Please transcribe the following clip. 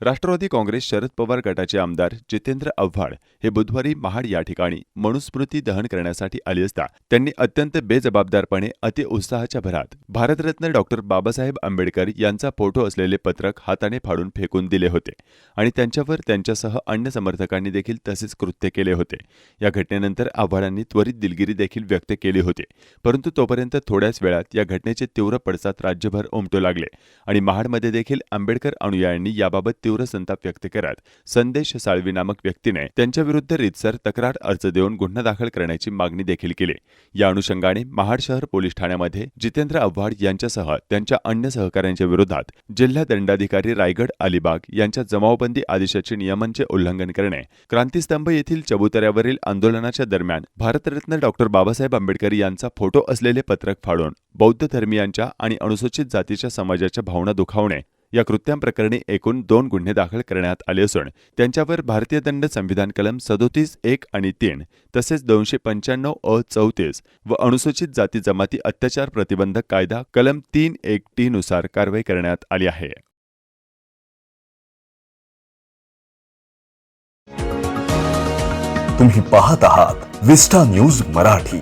राष्ट्रवादी काँग्रेस शरद पवार गटाचे आमदार जितेंद्र आव्हाड हे बुधवारी महाड या ठिकाणी मनुस्मृती दहन करण्यासाठी आले असता त्यांनी अत्यंत बेजबाबदारपणे अतिउत्साहाच्या भरात भारतरत्न डॉक्टर बाबासाहेब आंबेडकर यांचा फोटो असलेले पत्रक हाताने फाडून फेकून दिले होते आणि त्यांच्यावर त्यांच्यासह अन्य समर्थकांनी देखील तसेच कृत्य केले होते. या घटनेनंतर आव्हाडांनी त्वरित दिलगिरी देखील व्यक्त केली होती. परंतु तोपर्यंत थोड्याच वेळात या घटनेचे तीव्र पडसाद राज्यभर उमटू लागले आणि महाडमध्ये देखील आंबेडकर अनुयायांनी याबाबत तीव्र संताप व्यक्त करत संदेश साळवी नामक व्यक्तीने त्यांच्याविरुद्ध रितसर तक्रार अर्ज देऊन गुन्हा दाखल करण्याची मागणी देखील केली. या अनुषंगाने महाड शहर पोलीस ठाण्यामध्ये जितेंद्र आव्हाड यांच्यासह त्यांच्या अन्य सहकाऱ्यांच्या विरोधात जिल्हा दंडाधिकारी रायगड अलिबाग यांच्या जमावबंदी आदेशाचे नियमांचे उल्लंघन करणे क्रांतीस्तंभ येथील चबुतऱ्यावरील आंदोलनाच्या दरम्यान भारतरत्न डॉक्टर बाबासाहेब आंबेडकर यांचा फोटो असलेले पत्रक फाडून बौद्ध धर्मियांच्या आणि अनुसूचित जातीच्या समाजाच्या भावना दुखावणे या कृत्यांप्रकरणी एकूण दोन गुन्हे दाखल करण्यात आले असून त्यांच्यावर भारतीय दंड संविधान कलम सदोतीस एक आणि तीन तसेच दोनशे पंच्याण्णव अ चौतीस व अनुसूचित जाती जमाती अत्याचार प्रतिबंधक कायदा कलम तीन एक टी नुसार कारवाई करण्यात आली आहे. तुम्ही पाहत आहात विस्टा न्यूज मराठी.